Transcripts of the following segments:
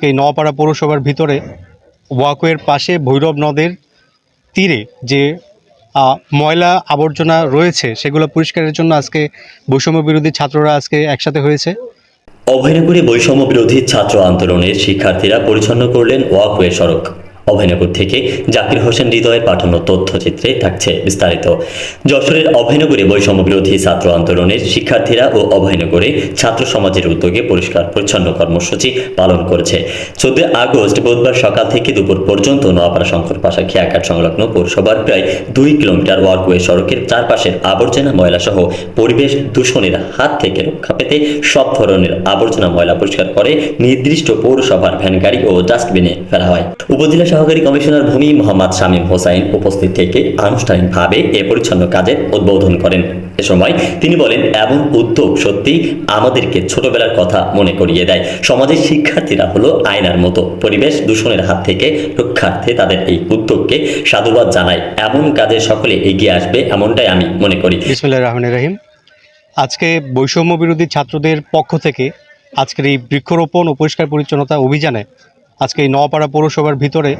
আজকে নওয়াপাড়া পৌরসভার ভিতরে ওয়াকওয়ের পাশে ভৈরব নদের তীরে যে ময়লা আবর্জনা রয়েছে, সেগুলো পরিষ্কারের জন্য আজকে বৈষম্য বিরোধী ছাত্ররা আজকে একসাথে হয়েছে। অভয়নগরে বৈষম্য বিরোধী ছাত্র আন্দোলনের শিক্ষার্থীরা পরিচ্ছন্ন করলেন ওয়াকওয়ে সড়ক। অভয়নগর থেকে জাকির হোসেন হৃদয়ের পাঠানো তথ্যচিত্রে থাকছে বিস্তারিত। যশোরের অভয়নগরে বৈষম্য বিরোধী ছাত্র আন্দোলনের শিক্ষার্থীরা ও অভয়নগরে ছাত্র সমাজের উদ্যোগে পরিষ্কার পরিচ্ছন্ন কর্মসূচি পালন করেছে। চোদ্দ আগস্ট বুধবার সকাল থেকে দুপুর পর্যন্ত নোয়াপাড়া শঙ্কর পাশা খেয়াঘাট সংলগ্ন পৌরসভার প্রায় দুই কিলোমিটার ওয়াকওয়ে সড়কের চারপাশের আবর্জনা ময়লা সহ পরিবেশ দূষণের হাত থেকে রক্ষা পেতে সব ধরনের আবর্জনা ময়লা পরিষ্কার করে নির্দিষ্ট পৌরসভার ভ্যান গাড়ি ও ডাস্টবিনে ফেলা হয়। উপজেলা সহকারী কমিশনার ভূমি মোহাম্মদ শামীম হোসাইন উপস্থিত থেকে আনুষ্ঠানিকভাবে এ পরিচ্ছন্ন কাজের উদ্বোধন করেন। এ সময় তিনি বলেন, এমন উদ্যোগ সত্যি আমাদেরকে ছোটবেলার কথা মনে করিয়ে দেয়। সমাজের শিক্ষার্থীরা হলো আয়নার মতো। পরিবেশ দূষণের হাত থেকে রক্ষার্থে তাদের এই উদ্যোগকে সাধুবাদ জানায়। এমন কাজে সকলে এগিয়ে আসবে এমনটাই আমি মনে করি। বিসমুল্লাহ রহমান রাহিম। আজকে বৈষম্য বিরোধী ছাত্রদের পক্ষ থেকে আজকের এই বৃক্ষরোপণ ও পরিষ্কার পরিচ্ছন্নতা অভিযানে আজকে এই নওয়াপাড়া পৌরসভার ভিতরে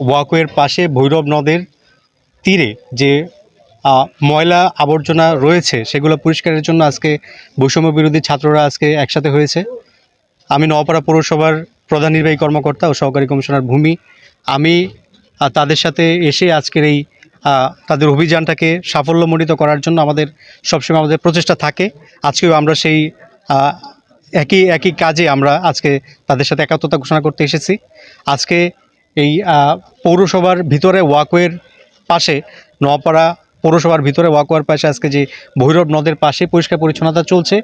ওয়াকওয়ের পাশে ভৈরব নদের তীরে যে ময়লা আবর্জনা রয়েছে, সেগুলো পরিষ্কারের জন্য আজকে বৈষম্য বিরোধী ছাত্ররা আজকে একসাথে হয়েছে। আমি নওয়াপাড়া পৌরসভার প্রধান নির্বাহী কর্মকর্তা ও সহকারী কমিশনার ভূমি। আমি তাদের সাথে এসে আজকের এই তাদের অভিযানটাকে সাফল্যমণ্ডিত করার জন্য আমাদের সবসময় আমাদের প্রচেষ্টা থাকে। আজকেও আমরা সেই একই একই কাজে আমরা আজকে তাদের সাথে একাত্মতা ঘোষণা করতে এসেছি। আজকে এই পৌরসভার ভিতরে ওয়াকওয়ের পাশে, নোয়াপাড়া পৌরসভার ভিতরে ওয়াকওয়ার পাশে আজকে যে ভৈরব নদের পাশে পরিষ্কার পরিচ্ছন্নতা চলছে,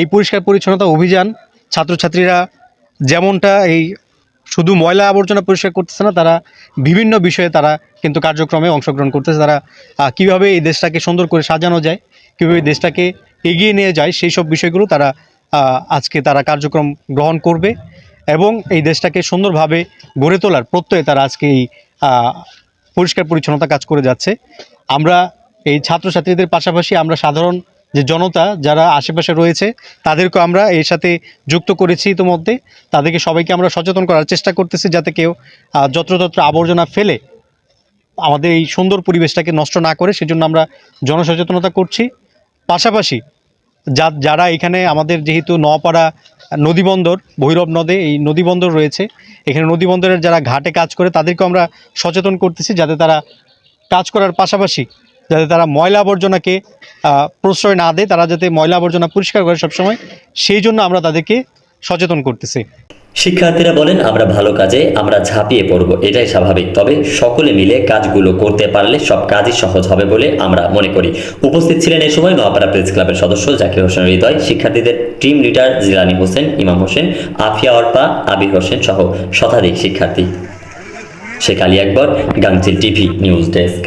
এই পরিষ্কার পরিচ্ছন্নতা অভিযান ছাত্রছাত্রীরা যেমনটা এই শুধু ময়লা আবর্জনা পরিষ্কার করতেছে না, তারা বিভিন্ন বিষয়ে তারা কিন্তু কার্যক্রমে অংশগ্রহণ করতেছে। তারা কীভাবে এই দেশটাকে সুন্দর করে সাজানো যায়, কীভাবে দেশটাকে এগিয়ে নিয়ে যায়, সেই সব বিষয়গুলো তারা আজকে তারা কার্যক্রম গ্রহণ করবে এবং এই দেশটাকে সুন্দরভাবে গড়ে তোলার প্রত্যয়ে তারা আজকে এই পরিষ্কার পরিচ্ছন্নতা কাজ করে যাচ্ছে। আমরা এই ছাত্রছাত্রীদের পাশাপাশি আমরা সাধারণ যে জনতা যারা আশেপাশে রয়েছে তাদেরকে আমরা এর সাথে যুক্ত করেছি ইতিমধ্যে। তাদেরকে সবাইকে আমরা সচেতন করার চেষ্টা করতেছি যাতে কেউ যত্রতত্র আবর্জনা ফেলে আমাদের এই সুন্দর পরিবেশটাকে নষ্ট না করে, সেজন্য আমরা জনসচেতনতা করছি। পাশাপাশি যা, যারা এখানে আমাদের যেহেতু নপাড়া নদীবন্দর, ভৈরব নদে এই নদীবন্দর রয়েছে, এখানে নদীবন্দরের যারা ঘাটে কাজ করে তাদেরকেও আমরা সচেতন করতেছি যাতে তারা কাজ করার পাশাপাশি যাতে তারা ময়লা আবর্জনাকে প্রশ্রয় না দেয়, তারা যাতে ময়লা আবর্জনা পরিষ্কার করে সবসময়, সেই জন্য আমরা তাদেরকে সচেতন করতেছি। শিক্ষার্থীরা বলেন, আমরা ভালো কাজে, আমরা ঝাঁপিয়ে পড়ব, এটাই স্বাভাবিক। তবে সকলে মিলে কাজগুলো করতে পারলে সব কাজই সহজ হবে বলে আমরা মনে করি। উপস্থিত ছিলেন এই সময় নোয়াপাড়া প্রেস ক্লাবের সদস্য জাকির হোসেন হৃদয়, শিক্ষার্থীদের টিম লিডার জিলানি হোসেন, ইমাম হোসেন, আফিয়া অর্পা, আবির হোসেন সহ শতাধিক শিক্ষার্থী। Sheikh Ali Akbar Gangchil TV, news desk.